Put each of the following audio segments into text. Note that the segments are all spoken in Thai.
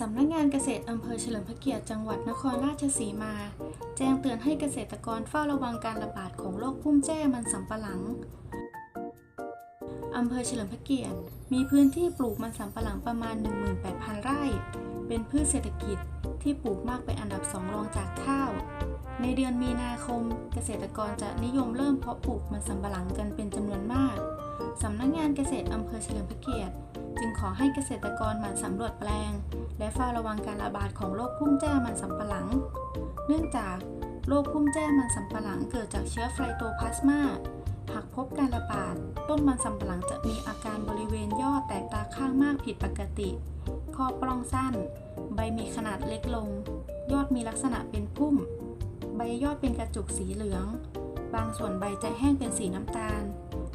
สำนักงานเกษตรอำเภอเฉลิมพระเกียรติจังหวัดนครราชสีมา แจ้งเตือนให้เกษตรกรเฝ้าระวังการระบาดของโรคพุ่มแจ้มันสำปะหลังอำเภอเฉลิมพระเกียรติมีพื้นที่ปลูกมันสำปะหลังประมาณ 18,000 ไร่ เป็นพืชเศรษฐกิจที่ปลูกมากเป็นอันดับสองรองจากข้าว ในเดือนมีนาคม เกษตรกรจะนิยมเริ่มเพาะปลูกมันสำปะหลังกันเป็นจำนวนมากสำนักงานเกษตรอำเภอเฉลิมพระเกียรติ จึงขอให้เกษตรกรหมั่นสำรวจแปลง และเฝ้าระวังการระบาดของโรคพุ่มแจ้มันสำปะหลัง เนื่องจากโรคพุ่มแจ้มันสำปะหลังเกิดจากเชื้อไฟโตพลาสมาหากพบการระบาด ต้นมันสำปะหลังจะมีอาการบริเวณยอดแตกตาข้างมากผิดปกติ ข้อปล้องสั้น ใบมีขนาดเล็กลง ยอดมีลักษณะเป็นพุ่ม ใบยอดเป็นกระจุกสีเหลือง บางส่วนใบจะแห้งเป็นสีน้ำตาล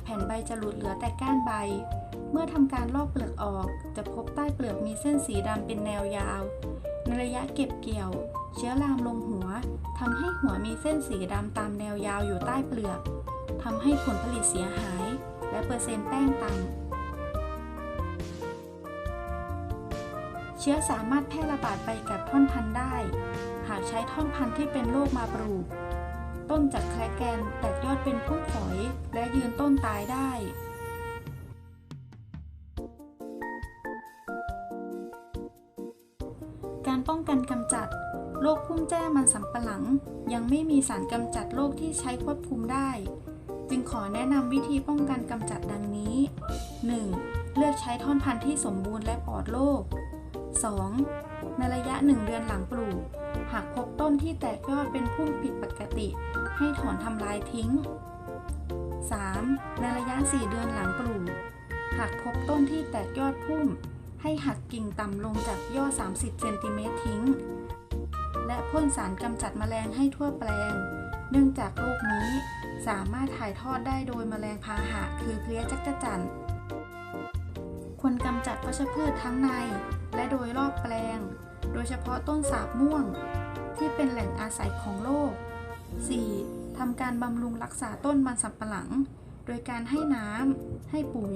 แผ่นใบจะหลุดเหลือแต่ก้านใบ เมื่อทำการลอกเปลือกออกจะพบใต้เปลือกมีเส้นสีดำเป็นแนวยาว ในระยะเก็บเกี่ยว เชื้อรามลงหัวทำให้หัวมีเส้นสีดำตามแนวยาวอยู่ใต้เปลือกทำให้ผลผลิตเสียหาย และเปอร์เซ็นต์แป้งต่ำเชื้อสามารถแพร่ระบาดไปกับท่อนพันธุ์ได้ หากใช้ท่อนพันธุ์ที่เป็นโรคมาปลูก ต้นจากแครแกนแตกยอดเป็นพุ่มฝอย และยืนต้นตายได้ การป้องกันกำจัดโรคพุ่มแจ้มันสำปะหลัง ยังไม่มีสารกำจัดโรคที่ใช้ควบคุมได้ จึงขอแนะนำวิธีป้องกันกำจัดดังนี้ 1. เลือกใช้ท่อนพันธุ์ที่สมบูรณ์และปลอดโรค 2. ในระยะ 1 เดือนหลังปลูก หากพบต้นที่แตกยอดเป็นพุ่มผิดปกติ ให้ถอนทำลายทิ้ง 3. ในระยะ 4 เดือนหลังปลูก หากพบต้นที่แตกยอดพุ่ม ให้หักกิ่งต่ำลงจากยอด30 เซนติเมตรทิ้ง และพ่นสารกำจัดแมลงให้ทั่วแปลง เนื่องจากโรคนี้สามารถถ่ายทอดได้โดยแมลงพาหะคือเพลี้ยจักจั่นควรกำจัดวัชพืชทั้งใน และโดยรอบแปลง โดยเฉพาะต้นสาบม่วง ที่เป็นแหล่งอาศัยของโรค 4. ทำการบำรุงรักษาต้นมันสำปะหลัง ดยการให้น้ำให้ปุ๋ย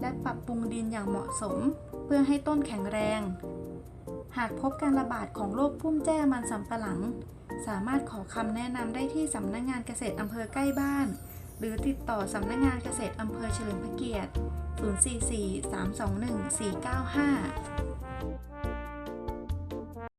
และปรับปรุงดินอย่างเหมาะสม เพื่อให้ต้นแข็งแรง หากพบการระบาดของโรคพุ่มแจ้มันสำปะหลัง สามารถขอคำแนะนำได้ที่สำนักงงานเกษตรอำเภอใกล้บ้าน หรือติดต่อสำนักงงานเกษตรอำเภอเฉลิมพระเกียรติ 044 321 495